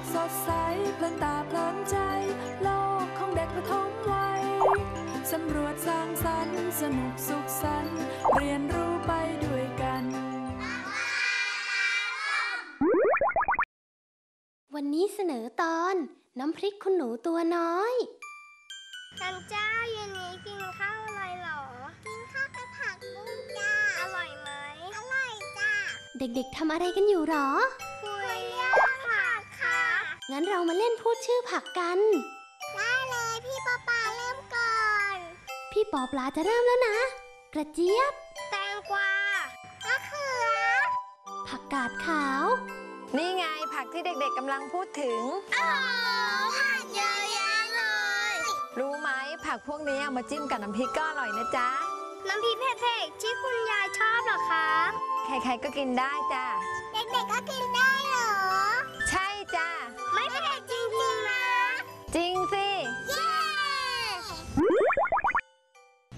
กสดใสเพลินตาเพลินใจ โลกของเด็กประถมวัยสำรวจสร้างสรรค์สนุกสุขสันต์เรียนรู้ไปด้วยกัน วันนี้เสนอตอนน้ำพริกคุณหนูตัวน้อยจันเจ้าเย็นนี้กินข้าวอะไรหรอ กินข้าวกับผักบุ้งจ้า อร่อยไหม อร่อยจ้า เด็กๆทำอะไรกันอยู่หรอ งั้นเรามาเล่นพูดชื่อผักกัน ได้เลยพี่ปอปาเริ่มก่อน พี่ปอปลาจะเริ่มแล้วนะ กระเจี๊ยบ แตงกวามะเขือ ผักกาดขาว นี่ไงผักที่เด็กๆกำลังพูดถึงอ๋อผักเยอะแยะเลย รู้ไหมผักพวกนี้เอามาจิ้มกับน้ำพริกก็อร่อยนะจ๊ะ น้ำพริกเผ็ดๆที่คุณยายชอบเหรอคะ ใครๆก็กินได้จ้ะ เด็กๆก็กินได้เหรอ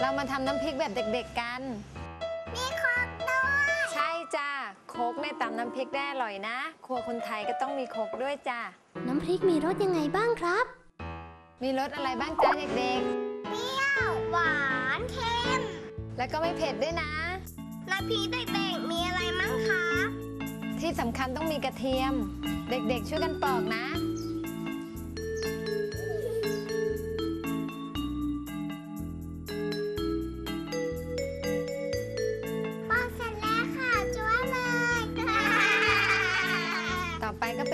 เรามาทำน้ำพริกแบบเด็กๆกัน มีครกด้วยใช่จ้ะโคกในตำน้ำพริกได้อร่อยนะ ครัวคนไทยก็ต้องมีโคกด้วยจ้ะน้ำพริกมีรสยังไงบ้างครับ มีรสอะไรบ้างจ้ะเด็กเปรี้ยว หวานเค็มๆ แล้วก็ไม่เผ็ดด้วยนะ น้ำพริกเด็กๆมีอะไรมั่งคะ ที่สำคัญต้องมีกระเทียม เด็กๆช่วยกันปอกนะ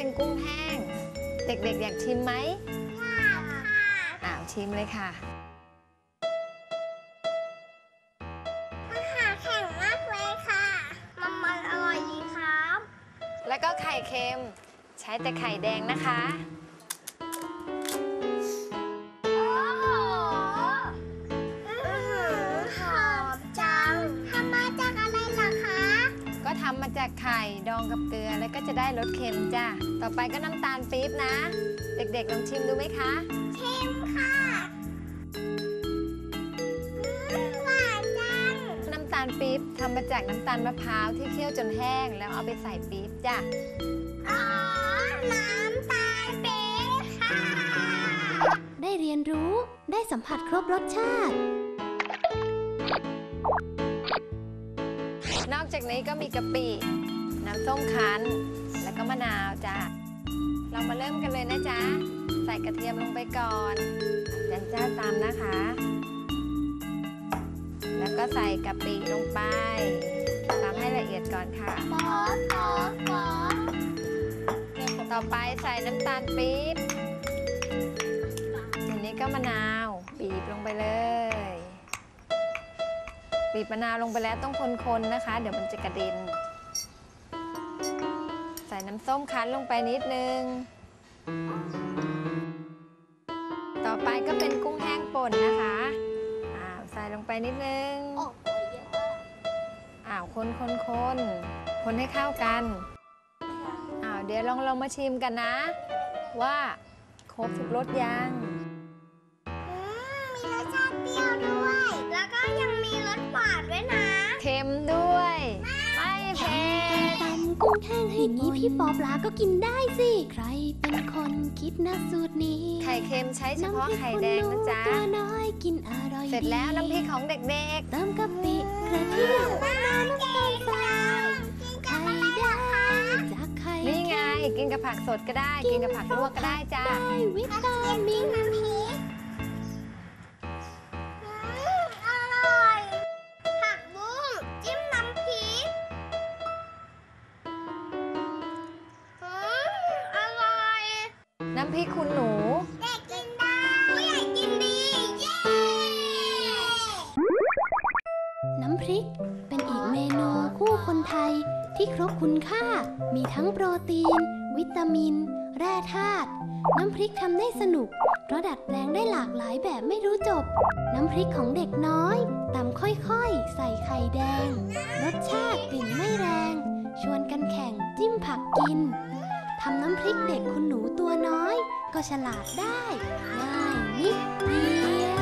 เป็นกุ้งแห้ง เด็กๆ อยากชิมไหมค่ะอ้าวชิมเลยค่ะอาหารแข็งมากเลยค่ะ มันมันอร่อยดีครับ แล้วก็ไข่เค็ม ใช้แต่ไข่แดงนะคะ โอ้โหอื้อหือหอมจังทำมาจากอะไรเหรอคะ ก็ทำมาจากไข่ดองกับเกลือแล้วก็จะได้รสเค็มจ้ะ ต่อไปก็น้ำตาลปี๊บนะ เด็กๆลองชิมดูไหมคะเค็มค่ะอื้อหวานจังน้ำตาลปี๊บทำมาจากน้ำตาลมะพร้าวที่เคี่ยวจนแห้ง แล้วเอาไปใส่ปี๊บจ้ะอ๋อน้ำตาลปี๊บค่ะได้เรียนรู้ได้สัมผัสครบรสชาติ นอกจากนี้ก็มีกะปิน้ำส้มคั้น แล้วก็มะนาวจ้ะ เรามาเริ่มกันเลยนะจ๊ะ ใส่กระเทียมลงไปก่อนจันจ้าตามนะคะ แล้วก็ใส่กะปิลงไปตามให้ละเอียดก่อนค่ะป๊อปป๊อต่อไปใส่น้ำตาลปี๊บทีนี้ก็มะนาวบีบลงไปเลยบีบมะนาวลงไปแล้วต้องคนๆนะคะ เดี๋ยวมันจะกระเด็น น้ำส้มคั้นลงไปนิดนึง ต่อไปก็เป็นกุ้งแห้งป่นนะคะอ้าวใส่ลงไปนิดนึงโอ้โหเยอะมากอ้าวคนคนคนคนให้เข้ากันอ้าวเดี๋ยวลองลองมาชิมกันนะ ว่าครบทุกรสยัง อย่างนี้พี่ปอปลาก็กินได้สิ ใครเป็นคนคิดนะสูตรนี้ ไข่เค็มใช้เฉพาะไข่แดงนะจ๊ะตัวน้อยกินอร่อยเสร็จแล้วดีน้ำพริกของเด็กเติมกะปิกระเทียมมะนาวน้ำตาลทรายไข่แดงจากไข่ๆนี่ไงกินกับผักสดก็ได้ กินกับผักลวกก็ได้จ้าได้วิตามิน น้ำพริกคุณหนูเด็กกินได้ผู้ใหญ่กินดี เย้ น้ำพริกเป็นอีกเมนูคู่คนไทยที่ครบคุณค่า มีทั้งโปรตีน วิตามิน แร่ธาตุ น้ำพริกทำได้สนุกเพราะดัดแปลงได้หลากหลายแบบไม่รู้จบ น้ำพริกของเด็กน้อยตำค่อยๆ ใส่ไข่แดง รสชาติกลิ่นไม่แรง ชวนกันแข่งจิ้มผักกิน ทำน้ำพริกเด็กคุณหนูตัวน้อย ก็ฉลาดได้ ง่ายนิดเดียว